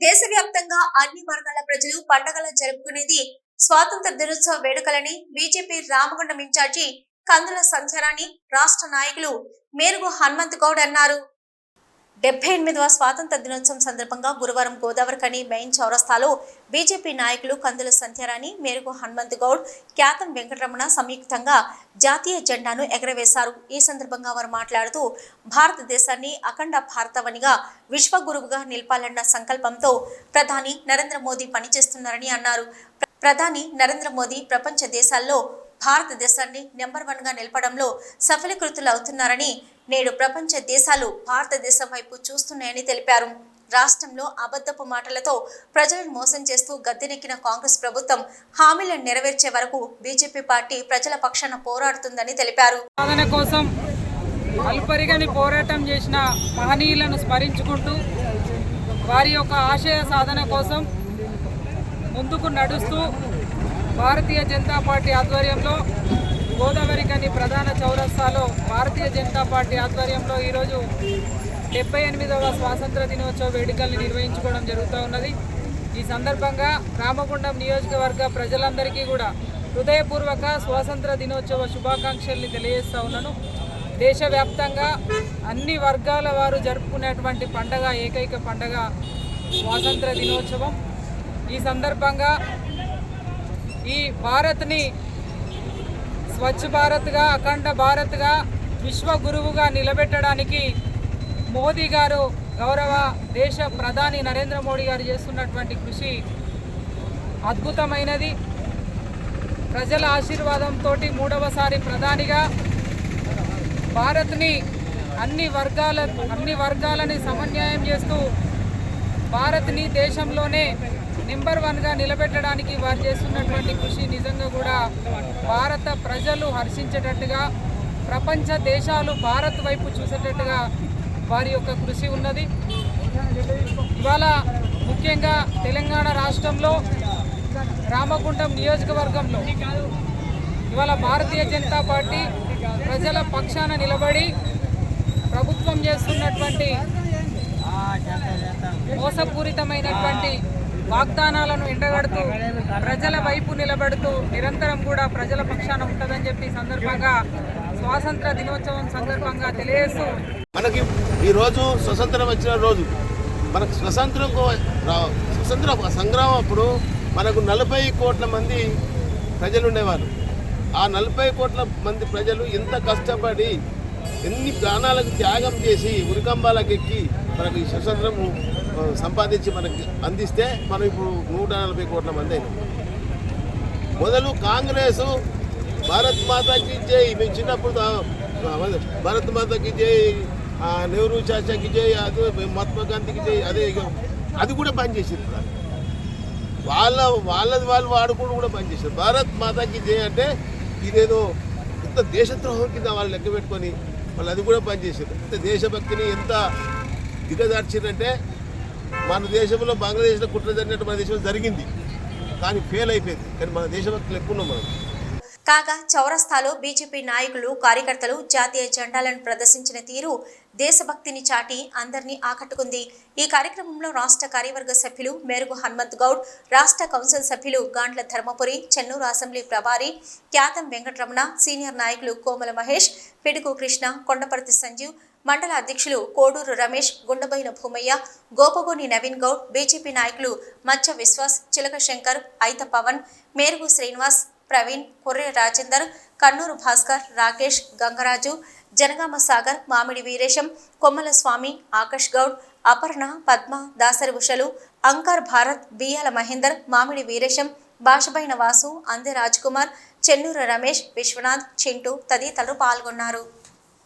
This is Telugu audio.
దేశవ్యాప్తంగా అన్ని వర్గాల ప్రజలు పండగల జరుపుకునేది స్వాతంత్ర దినోత్సవ వేడుకలని బీజేపీ రామగుండం ఇన్ఛార్జి కందుల సంధ్యారాణి రాష్ట్ర నాయకులు మేరుగు హనుమంత్ గౌడ్ అన్నారు. డెబ్బై ఎనిమిదవ స్వాతంత్ర దినోత్సవం సందర్భంగా గురువారం గోదావరికని మెయిన్ చౌరస్తాలో బీజేపీ నాయకులు కందుల సంధ్యారాణి మేరకు హనుమంత్ గౌడ్ ఖ్యాతం వెంకటరమణ సంయుక్తంగా జాతీయ జెండాను ఎగరవేశారు. ఈ సందర్భంగా వారు మాట్లాడుతూ భారతదేశాన్ని అఖండ భారతవనిగా విశ్వగురువుగా నిలపాలన్న సంకల్పంతో ప్రధాని నరేంద్ర మోదీ పనిచేస్తున్నారని అన్నారు. ప్రధాని నరేంద్ర మోదీ ప్రపంచ దేశాల్లో భారతదేశాన్ని నెంబర్ వన్గా నిలపడంలో సఫలీకృతులు అవుతున్నారని నేడు ప్రపంచ దేశాలు భారతదేశం వైపు చూస్తున్నాయని తెలిపారు. రాష్ట్రంలో అబద్ధపు మాటలతో ప్రజలను మోసం చేస్తూ గద్దెనెక్కిన కాంగ్రెస్ ప్రభుత్వం హామీలను నెరవేర్చే వరకు బీజేపీ పార్టీ ప్రజల పక్షాన పోరాడుతుందని తెలిపారు. సాధన కోసం అల్పరిగని పోరాటం చేసిన మహనీయులను స్మరించుకుంటూ వారి యొక్క ఆశయ సాధన కోసం ముందుకు నడుస్తూ భారతీయ జనతా పార్టీ ఆధ్వర్యంలో గోదావరి కని ప్రధాన చౌరస్తాలో భారతీయ జనతా పార్టీ ఆధ్వర్యంలో ఈరోజు డెబ్బై ఎనిమిదవ స్వాతంత్ర దినోత్సవ వేడుకల్ని నిర్వహించుకోవడం జరుగుతూ ఉన్నది. ఈ సందర్భంగా రామగుండం నియోజకవర్గ ప్రజలందరికీ కూడా హృదయపూర్వక స్వాతంత్ర దినోత్సవ శుభాకాంక్షల్ని తెలియజేస్తూ ఉన్నాను. దేశవ్యాప్తంగా అన్ని వర్గాల వారు జరుపుకునేటువంటి పండగ ఏకైక పండగ స్వాతంత్ర దినోత్సవం. ఈ సందర్భంగా ఈ భారత్ని స్వచ్ఛ భారత్గా అఖండ భారత్గా విశ్వగురువుగా నిలబెట్టడానికి మోదీ గారు గౌరవ దేశ ప్రధాని నరేంద్ర మోడీ గారు చేస్తున్నటువంటి కృషి అద్భుతమైనది. ప్రజల ఆశీర్వాదంతో మూడవసారి ప్రధానిగా భారత్ని అన్ని వర్గాల అన్ని వర్గాలని సమన్వయం చేస్తూ భారత్ని దేశంలోనే నెంబర్ వన్గా నిలబెట్టడానికి వారు చేస్తున్నటువంటి కృషి నిజంగా కూడా భారత ప్రజలు హర్షించేటట్టుగా ప్రపంచ దేశాలు భారత్ వైపు చూసేటట్టుగా వారి యొక్క కృషి ఉన్నది. ఇవాళ ముఖ్యంగా తెలంగాణ రాష్ట్రంలో రామగుండం నియోజకవర్గంలో ఇవాళ భారతీయ జనతా పార్టీ ప్రజల పక్షాన నిలబడి ప్రభుత్వం చేస్తున్నటువంటి మోసపూరితమైనటువంటి వాగ్దానాలను ఎండగడుతూ ప్రజల వైపు నిలబడుతూ నిరంతరం కూడా ప్రజల పక్షాన ఉంటుందని చెప్పి సందర్భంగా స్వాతంత్ర దినోత్సవం సందర్భంగా తెలియజేస్తూ మనకి ఈరోజు స్వతంత్రం వచ్చిన రోజు మనకు స్వతంత్రం కో- రా- స్వతంత్ర సంగ్రామం అప్పుడు మనకు నలభై కోట్ల మంది ప్రజలు ఉండేవారు ఆ నలభై కోట్ల మంది ప్రజలు ఎంత కష్టపడి ఎన్ని ప్రాణాలకు త్యాగం చేసి ఉరికంబాలకు ఎక్కి మనకు ఈ స్వతంత్రము సంపాదించి మనకి అందిస్తే మనం ఇప్పుడు నూట నలభై కోట్ల మంది అయినాం. మొదలు కాంగ్రెస్ భారత్ మాతకి జై. మేము చిన్నప్పుడు భారత్ మాతాకి జై ఆ, నెహ్రూ చాచాకి జై అది మహాత్మా గాంధీకి జై అదే అది కూడా పనిచేసింది వాళ్ళ వాళ్ళది వాళ్ళు వాడుకోవడం కూడా పనిచేసారు భారత్ మాతాకి జై అంటే ఇదేదో ఇంత దేశద్రోహం కింద వాళ్ళు లెక్క పెట్టుకొని వాళ్ళు అది కూడా పనిచేసారు ఇంత దేశభక్తిని ఎంత దిగజార్చిందంటే మన దేశంలో బంగ్లాదేశ్లో కుట్ర జరిగినట్టు మన దేశంలో జరిగింది. కానీ ఫెయిల్ అయిపోయింది. కానీ మన దేశభక్తులు ఎక్కువ ఉన్నాం మనం. కాగా చౌరస్తాలో బీజేపీ నాయకులు కార్యకర్తలు జాతీయ జెండాలను ప్రదర్శించిన తీరు దేశభక్తిని చాటి అందరినీ ఆకట్టుకుంది. ఈ కార్యక్రమంలో రాష్ట్ర కార్యవర్గ సభ్యులు మేరుగు హనుమంత్ గౌడ్ రాష్ట్ర కౌన్సిల్ సభ్యులు గాంట్ల ధర్మపురి చెన్నూరు అసెంబ్లీ ప్రభారి ఖ్యాతం వెంకటరమణ సీనియర్ నాయకులు కోమల మహేష్ పిడుగు కృష్ణ కొండపర్తి సంజీవ్ మండల అధ్యక్షులు కోడూరు రమేష్ గుండబైన భూమయ్య గోపగోని నవీన్ గౌడ్ బీజేపీ నాయకులు మచ్చ విశ్వాస్ చిలక శంకర్ ఐత పవన్ మేరుగు శ్రీనివాస్ ప్రవీణ్ కొర్రె రాజేందర్ కన్నూరు భాస్కర్ రాకేష్ గంగరాజు జనగామ సాగర్ మామిడి వీరేశం కొమ్మల స్వామి ఆకాష్ గౌడ్ అపర్ణ పద్మ దాసరి ఉషలు అంకర్ భారత్ బియ్యాల మహేందర్ మామిడి వీరేశం భాషపైన వాసు అందే కుమార్ చెన్నూరు రమేష్ విశ్వనాథ్ చింటూ తదితరులు పాల్గొన్నారు.